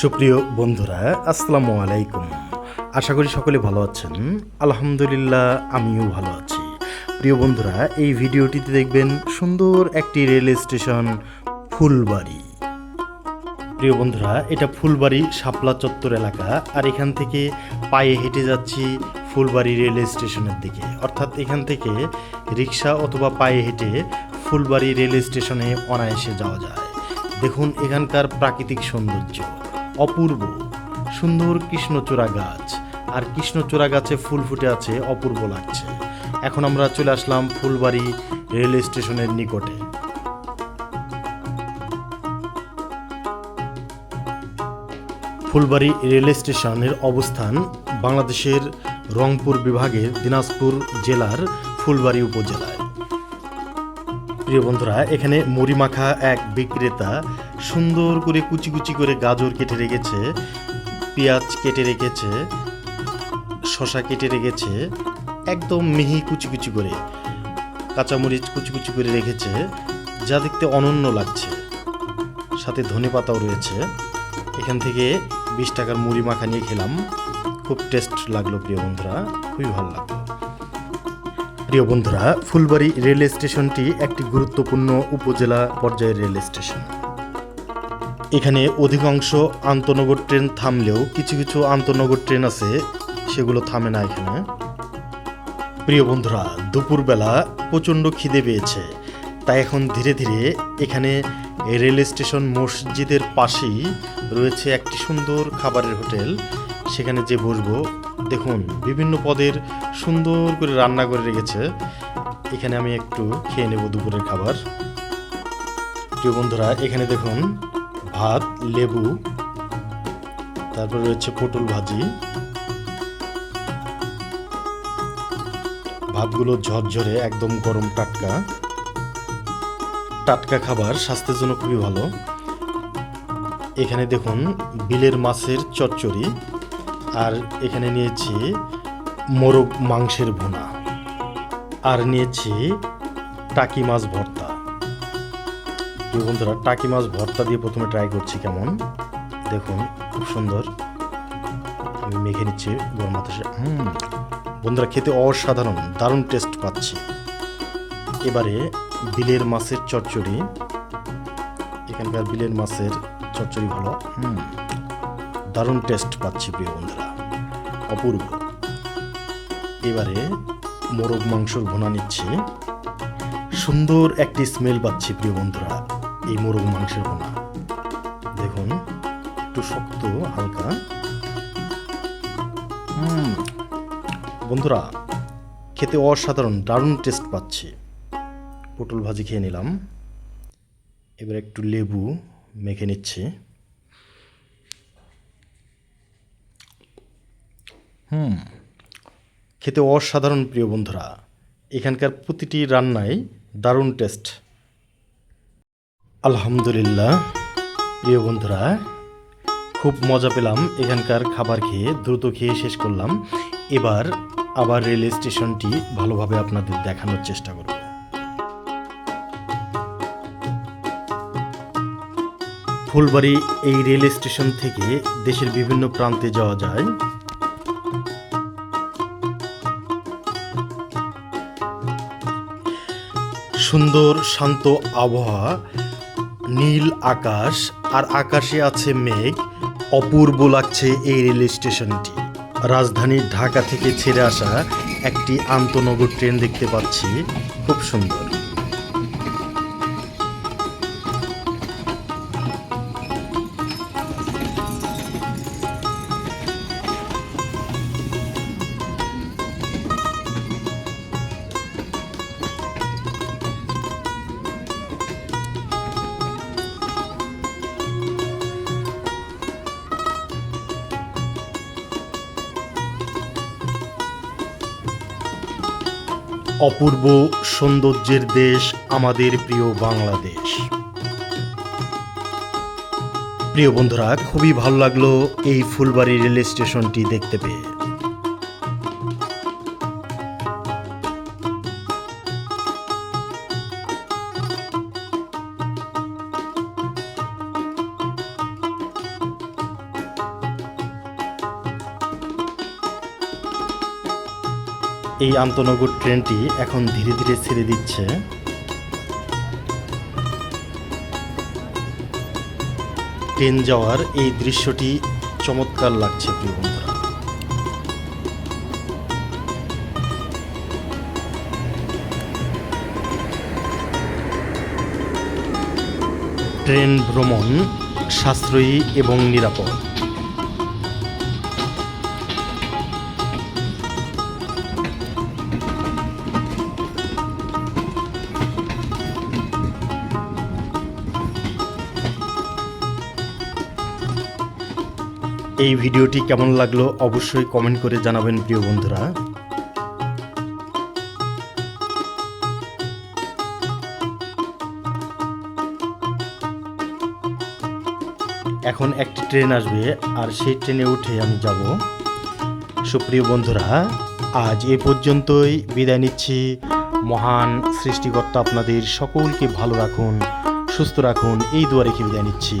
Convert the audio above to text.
সুপ্রিয় বন্ধুরা, আসসালামু আলাইকুম। আশা করি সকলে ভালো আছেন। আলহামদুলিল্লাহ, আমিও ভালো আছি। প্রিয় বন্ধুরা, এই ভিডিওটিতে দেখবেন সুন্দর একটি রেল স্টেশন, ফুলবাড়ি। প্রিয় বন্ধুরা, এটা ফুলবাড়ি শাপলা চত্বর এলাকা, আর এখান থেকে পায়ে হেঁটে যাচ্ছি ফুলবাড়ি রেল স্টেশনের দিকে। অর্থাৎ এখান থেকে রিক্সা অথবা পায়ে হেঁটে ফুলবাড়ি রেল স্টেশনে অনায়াসে যাওয়া যায়। দেখুন এখানকার প্রাকৃতিক সৌন্দর্য। অপূর্ব। সুন্দর কৃষ্ণচূড়া গাছ। আর কৃষ্ণচূড়া গাছে ফুল ফুটে আছে, অপূর্ব লাগছে। এখন আমরা চলে আসলাম ফুলবাড়ি রেল স্টেশনের নিকটে। ফুলবাড়ি রেল স্টেশনের অবস্থান বাংলাদেশের রংপুর বিভাগের দিনাজপুর জেলার ফুলবাড়ি উপজেলায়। প্রিয় বন্ধুরা, এখানে মুড়ি মাখা এক বিক্রেতা সুন্দর করে কুচি কুচি করে গাজর কেটে রেখেছে, পেঁয়াজ কেটে রেখেছে শশা কেটে রেখেছে, একদম মিহি কুচি কুচি করে, কাঁচামরিচ কুচি কুচি করে রেখেছে, যা দেখতে অনন্য লাগছে। সাথে ধনে পাতাও রয়েছে। এখান থেকে বিশ টাকার মুড়ি মাখা নিয়ে খেলাম। খুব টেস্ট লাগল প্রিয় বন্ধুরা, খুবই ভালো লাগল। প্রিয় বন্ধুরা, ফুলবাড়ি রেল স্টেশনটি একটি গুরুত্বপূর্ণ উপজেলা পর্যায়ের রেল স্টেশন। এখানে অধিকাংশ আন্তনগর ট্রেন থামলেও কিছু কিছু আন্তনগর ট্রেন আছে, সেগুলো থামে না এখানে। প্রিয় বন্ধুরা, দুপুরবেলা প্রচণ্ড খিদে পেয়েছে, তাই এখন ধীরে ধীরে এখানে রেল স্টেশন মসজিদের পাশেই রয়েছে একটি সুন্দর খাবারের হোটেল। সেখানে যে বসবো, দেখুন, বিভিন্ন পদের সুন্দর করে রান্না করে রেখেছে। এখানে আমি একটু খেয়ে নেব দুপুরের খাবার। প্রিয় বন্ধুরা, এখানে দেখুন ভাত, লেবু, তারপর রয়েছে পটল ভাজি। ভাতগুলো ঝরঝরে, একদম গরম টাটকা। টাটকা খাবার স্বাস্থ্যের জন্য খুবই ভালো। এখানে দেখুন, বিলের মাছের চচ্চড়ি, আর এখানে নিয়েছি মোরগ মাংসের ভুনা। আর নিয়েছি টাকি মাছ ভর্তা। বন্ধুরা, টাকি মাছ ভর্তা দিয়ে প্রথমে ট্রাই করছি কেমন? দেখুন, খুব সুন্দর। আমি মেখে নিচ্ছি গরম বাতাসে। হুম, বন্ধুরা, খেতে অসাধারণ, দারুণ টেস্ট পাচ্ছি। এবারে বিলের মাছের চচ্চড়ি। এখানকার বিলের মাছের চচ্চড়ি ভালো। হুম, দারুণ টেস্ট পাচ্ছি, প্রিয় বন্ধুরা। অপূর্ব। এবারে মোরগ মাংসর ভুনা নিচ্ছি। সুন্দর একটি স্মেল পাচ্ছি, প্রিয় বন্ধুরা। এই মোরগ মাংসের ভুনা দেখুন, একটু শক্ত, হালকা। হুম। বন্ধুরা, খেতে অসাধারণ, দারুণ টেস্ট পাচ্ছি। পটল ভাজি খেয়ে নিলাম। এবার একটু লেবু মেখে নিচ্ছি। হুম। খেতে অসাধারণ প্রিয় বন্ধুরা, এখানকার প্রতিটি রান্নায় দারুণ টেস্ট আলহামদুলিল্লাহ। প্রিয় বন্ধুরা, খুব মজা পেলাম এখানকার খাবার খেয়ে, দ্রুত খেয়ে শেষ করলাম। এবার আবার রেল স্টেশনটি ভালোভাবে আপনাদের দেখানোর চেষ্টা করব। ফুলবাড়ি এই রেল স্টেশন থেকে দেশের বিভিন্ন প্রান্তে যাওয়া যায়। সুন্দর, শান্ত আবহাওয়া নীল আকাশ আর আকাশে আছে মেঘ, অপূর্ব লাগছে এই রেল স্টেশনটি। রাজধানী ঢাকা থেকে ছেড়ে আসা একটি আন্তনগর ট্রেন দেখতে পাচ্ছি। খুব সুন্দর। অপূর্ব সৌন্দর্যের দেশ আমাদের প্রিয় বাংলাদেশ। প্রিয় বন্ধুরা, খুবই ভালো লাগল এই ফুলবাড়ি রেল স্টেশনটি দেখতে পেয়ে। এই আন্তনগর ট্রেনটি এখন ধীরে ধীরে ছেড়ে দিচ্ছে। ট্রেন যাওয়ার এই দৃশ্যটি চমৎকার লাগছে, প্রিয় বন্ধুরা। ট্রেন ভ্রমণ সাশ্রয়ী এবং নিরাপদ। এই ভিডিওটি কেমন লাগল অবশ্যই কমেন্ট করে জানাবেন প্রিয় বন্ধুরা। এখন একটি ট্রেন আসবে আর সেই ট্রেনে উঠে আমি যাব। সুপ্রিয় বন্ধুরা, আজ এ পর্যন্তই বিদায় নিচ্ছি। মহান সৃষ্টিকর্তা আপনাদের সকলকে ভালো রাখুন, সুস্থ রাখুন। এই দোয়া রেখে বিদায় নিচ্ছি।